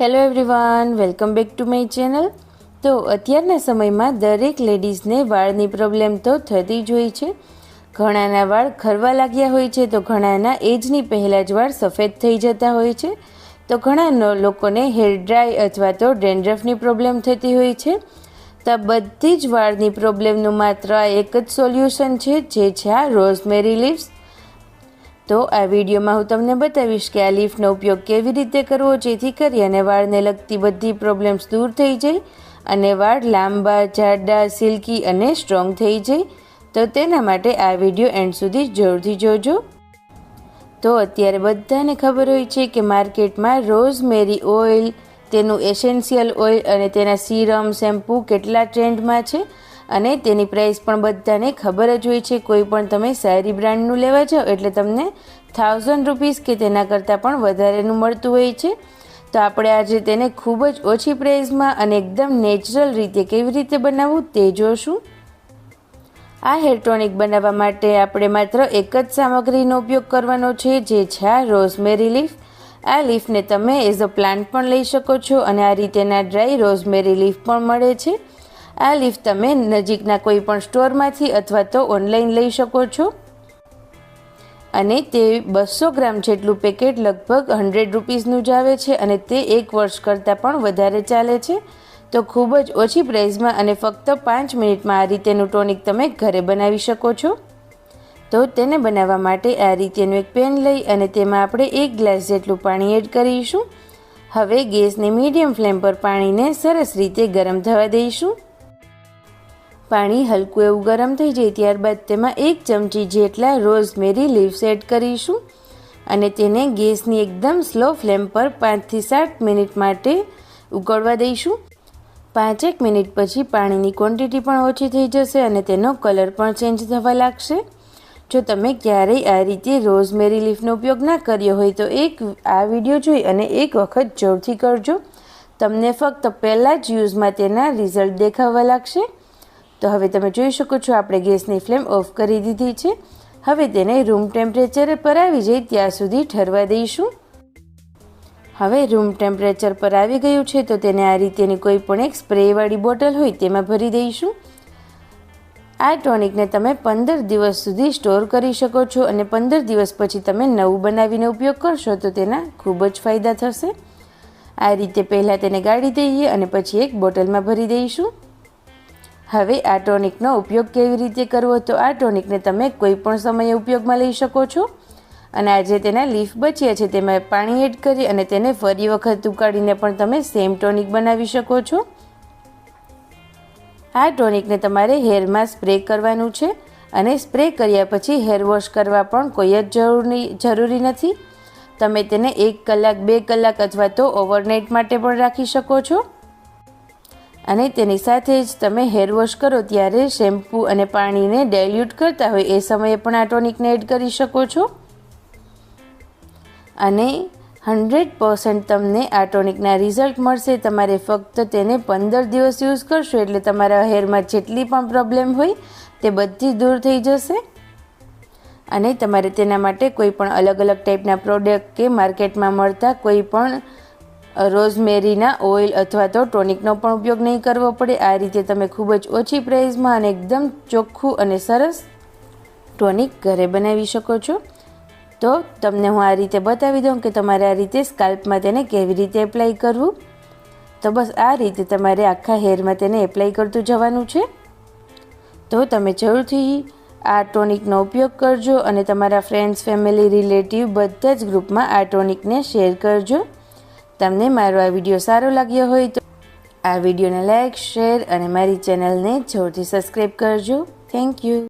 Hello everyone welcome back to my channel તો અત્યારના સમયમાં દરેક લેડીઝને વાળની પ્રોબ્લેમ તો થતી જ હોય છે. ઘણાના વાળ ખરવા લાગ્યા હોય છે તો ઘણાના એજની પહેલાં જ વાળ સફેદ થઈ જતા હોય છે. તો ઘણા લોકોને હેર ડ્રાય અથવા તો ડેન્ડ્રફની પ્રોબ્લેમ થતી હોય છે. તો બધી જ વાળની પ્રોબ્લેમનું માત્ર એક જ સોલ્યુશન છે, જે છે આ રોઝમેરી લીવ્સ તો આ વિડીયોમાં હું તમને બતાવીશ કે આ લીફનો ઉપયોગ કેવી રીતે કરવો, જેથી કરી અને વાળને લગતી બધી પ્રોબ્લેમ્સ દૂર થઈ જાય અને વાળ લાંબા, જાડા, સિલ્કી અને સ્ટ્રોંગ થઈ જાય. તો તેના માટે આ વીડિયો એન્ડ સુધી જરૂરથી જોજો. તો અત્યારે બધાને ખબર હોય છે કે માર્કેટમાં રોઝમેરી ઓઇલ તેનું એસેન્શિયલ ઓઇલ અને તેના સીરમ શેમ્પૂ કેટલા ટ્રેન્ડમાં છે. અને તેની પ્રાઇસ પણ બધાને ખબર જ હોય છે. કોઈ પણ તમે સારી બ્રાન્ડનું લેવા જાઓ એટલે તમને થાઉઝન્ડ રૂપીસ કે તેના કરતાં પણ વધારેનું મળતું હોય છે. તો આપણે આજે તેને ખૂબ જ ઓછી પ્રાઇસમાં અને એકદમ નેચરલ રીતે કેવી રીતે બનાવવું તે જોશું. આ હેર બનાવવા માટે આપણે માત્ર એક જ સામગ્રીનો ઉપયોગ કરવાનો છે, જે છે રોઝમેરી લીફ આ લીફને તમે એઝ અ પ્લાન્ટ પણ લઈ શકો છો અને આ રીતેના ડ્રાય રોઝમેરી લીફ પણ મળે છે. આ લિફ્ટ તમે નજીકના કોઈ પણ સ્ટોરમાંથી અથવા તો ઓનલાઈન લઈ શકો છો. અને તે બસો ગ્રામ જેટલું પેકેટ લગભગ હંડ્રેડ રૂપીઝનું જ આવે છે અને તે એક વર્ષ કરતાં પણ વધારે ચાલે છે. તો ખૂબ જ ઓછી પ્રાઇસમાં અને ફક્ત પાંચ મિનિટમાં આ રીતેનું ટોનિક તમે ઘરે બનાવી શકો છો. તો તેને બનાવવા માટે આ રીતેનું એક પેન લઈ અને તેમાં આપણે એક ગ્લાસ જેટલું પાણી એડ કરીશું. હવે ગેસને મીડિયમ ફ્લેમ પર પાણીને સરસ રીતે ગરમ થવા દઈશું. પાણી હલકું એવું ગરમ થઈ જાય ત્યારબાદ તેમાં એક ચમચી જેટલા રોઝમેરી લીવ્સ એડ કરીશું અને તેને ગેસની એકદમ સ્લો ફ્લેમ પર પાંચથી સાત મિનિટ માટે ઉકળવા દઈશું. પાંચેક મિનિટ પછી પાણીની ક્વોન્ટિટી પણ ઓછી થઈ જશે અને તેનો કલર પણ ચેન્જ થવા લાગશે. જો તમે ક્યારેય આ રીતે રોઝમેરી લીફનો ઉપયોગ ના કર્યો હોય તો એક આ વીડિયો જોઈ અને એક વખત જોરથી કરજો. તમને ફક્ત પહેલાં જ યુઝમાં તેના રિઝલ્ટ દેખાવા લાગશે. તો હવે તમે જોઈ શકો છો, આપણે ગેસની ફ્લેમ ઓફ કરી દીધી છે. હવે તેને રૂમ ટેમ્પરેચર પર આવી જાય ત્યાં સુધી ઠરવા દઈશું. હવે રૂમ ટેમ્પરેચર પર આવી ગયું છે, તો તેને આ રીતેની કોઈ પણ એક સ્પ્રેવાળી બોટલ હોય તેમાં ભરી દઈશું. આ ટોનિકને તમે પંદર દિવસ સુધી સ્ટોર કરી શકો છો અને પંદર દિવસ પછી તમે નવું બનાવીને ઉપયોગ કરશો, તો તેના ખૂબ જ ફાયદા થશે. આ રીતે પહેલાં તેને ગાળી દઈએ અને પછી એક બોટલમાં ભરી દઈશું. હવે આ ટોનિકનો ઉપયોગ કેવી રીતે કરવો? તો આ ટોનિકને તમે કોઈ પણ સમયે ઉપયોગમાં લઈ શકો છો. અને આજે તેના લીફ બચ્યા છે તેમાં પાણી એડ કરી અને તેને ફરી વખત ઉકાળીને પણ તમે સેમ ટોનિક બનાવી શકો છો. આ ટોનિકને તમારે હેરમાં સ્પ્રે કરવાનું છે અને સ્પ્રે કર્યા પછી હેર વોશ કરવા પણ કોઈ જ જરૂરી જરૂરી નથી. તમે તેને એક કલાક, બે કલાક અથવા તો ઓવરનાઇટ માટે પણ રાખી શકો છો. અને તેની સાથે જ તમે હેર વોશ કરો ત્યારે શેમ્પૂ અને પાણીને ડાયલ્યુટ કરતા હોય એ સમયે પણ આ ટોનિકને એડ કરી શકો છો. અને હંડ્રેડ પર્સન્ટ તમને આ ટોનિકના રિઝલ્ટ મળશે. તમારે ફક્ત તેને પંદર દિવસ યુઝ કરશો એટલે તમારા હેરમાં જેટલી પણ પ્રોબ્લેમ હોય તે બધી દૂર થઈ જશે. અને તમારે તેના માટે કોઈ પણ અલગ અલગ ટાઈપના પ્રોડક્ટ કે માર્કેટમાં મળતા કોઈ પણ રોઝમેરીના ઓઇલ અથવા તો ટોનિકનો પણ ઉપયોગ નહીં કરવો પડે. આ રીતે તમે ખૂબ જ ઓછી પ્રાઇઝમાં અને એકદમ ચોખ્ખું અને સરસ ટોનિક ઘરે બનાવી શકો છો. તો તમને હું આ રીતે બતાવી દઉં કે તમારે આ રીતે સ્કાલ્પમાં તેને કેવી રીતે એપ્લાય કરવું. તો બસ આ રીતે તમારે આખા હેરમાં તેને એપ્લાય કરતું જવાનું છે. તો તમે જરૂરથી આ ટોનિકનો ઉપયોગ કરજો અને તમારા ફ્રેન્ડ્સ, ફેમિલી, રિલેટિવ બધા જ ગ્રુપમાં આ ટોનિકને શેર કરજો. તમને મારો આ વીડિયો સારો લાગ્યો હોય તો આ વિડીયોને લાઇક શેર અને મારી ચેનલને જોરથી સબસ્ક્રાઈબ કરજો. Thank you